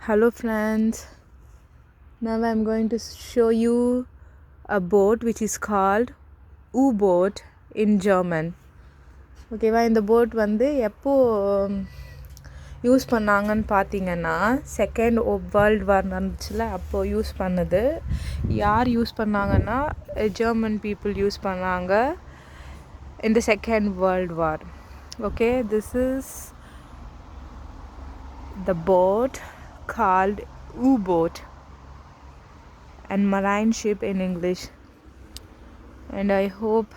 Hello, friends. Now I'm going to show you a boat which is called U boat in German. ஓகேவா இந்த boat வந்து எப்போ um, use பண்ணாங்கன்னு பார்த்தீங்கன்னா second world வார் நடந்துச்சுல அப்போது use பண்ணது யார் யூஸ் பண்ணாங்கன்னா ஜெர்மன் பீப்புள் யூஸ் பண்ணாங்க இந்த second world war okay this is the boat called U-boat and marine ship in English. And I hope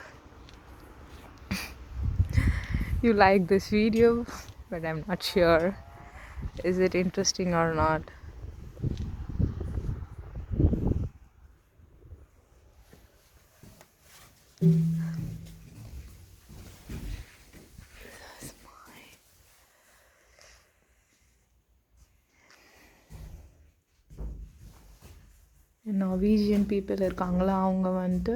you like this video, but I'm not sure is it interesting or not. Norwegian people இருக்காங்களா அவங்க வந்துட்டு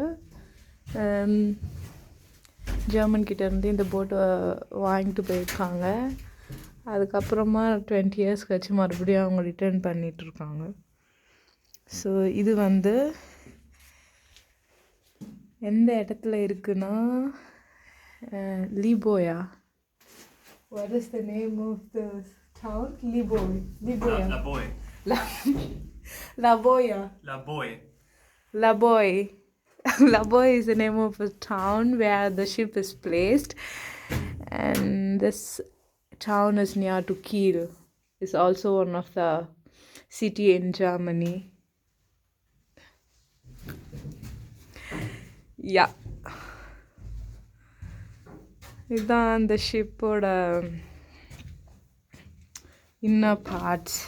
German கிட்டேருந்து இந்த போட்டை வாங்கிட்டு போயிருக்காங்க அதுக்கப்புறமா twenty years கழிச்சு மறுபடியும் அவங்க ரிட்டர்ன் பண்ணிகிட்ருக்காங்க ஸோ இது வந்து எந்த இடத்துல இருக்குன்னா லீபோயா What is the name of the town? Liboy. Liboya. La, la boy. La, La Boya. La boy. La Boy. La Boy is the name of a town where the ship is placed, and this town is near to Kiel. It's also one of the city in Germany. Yeah. இதுதான் அந்த ஷிப்போட inner parts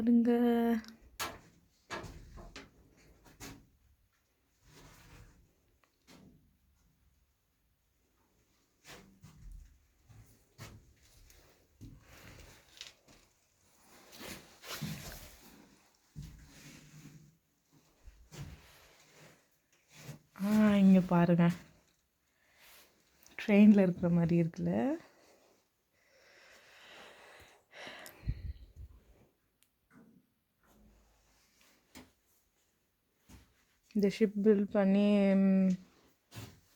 பாருங்க. ஆ இங்கே பாருங்க. ட்ரெயினில் இருக்கிற மாதிரி இருக்குல்ல. இந்த ஷிப் பில்ட் பண்ணி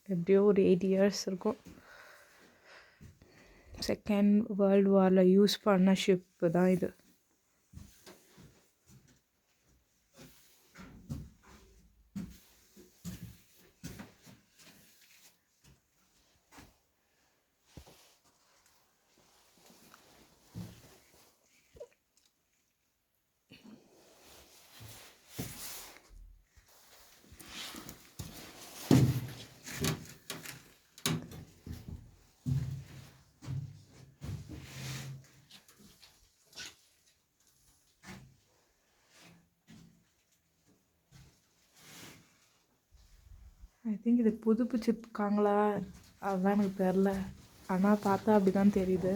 எப்படியோ ஒரு எயிட் இயர்ஸ் இருக்கும். செகண்ட் வேர்ல்டு வாரில் யூஸ் பண்ண ஷிப்பு தான் இது. ஐ திங்க் இது புதுப்பிச்சிருக்காங்களா? அதெல்லாம் எனக்கு தெரில ஆனால் பார்த்தா அப்படி தான் தெரியுது.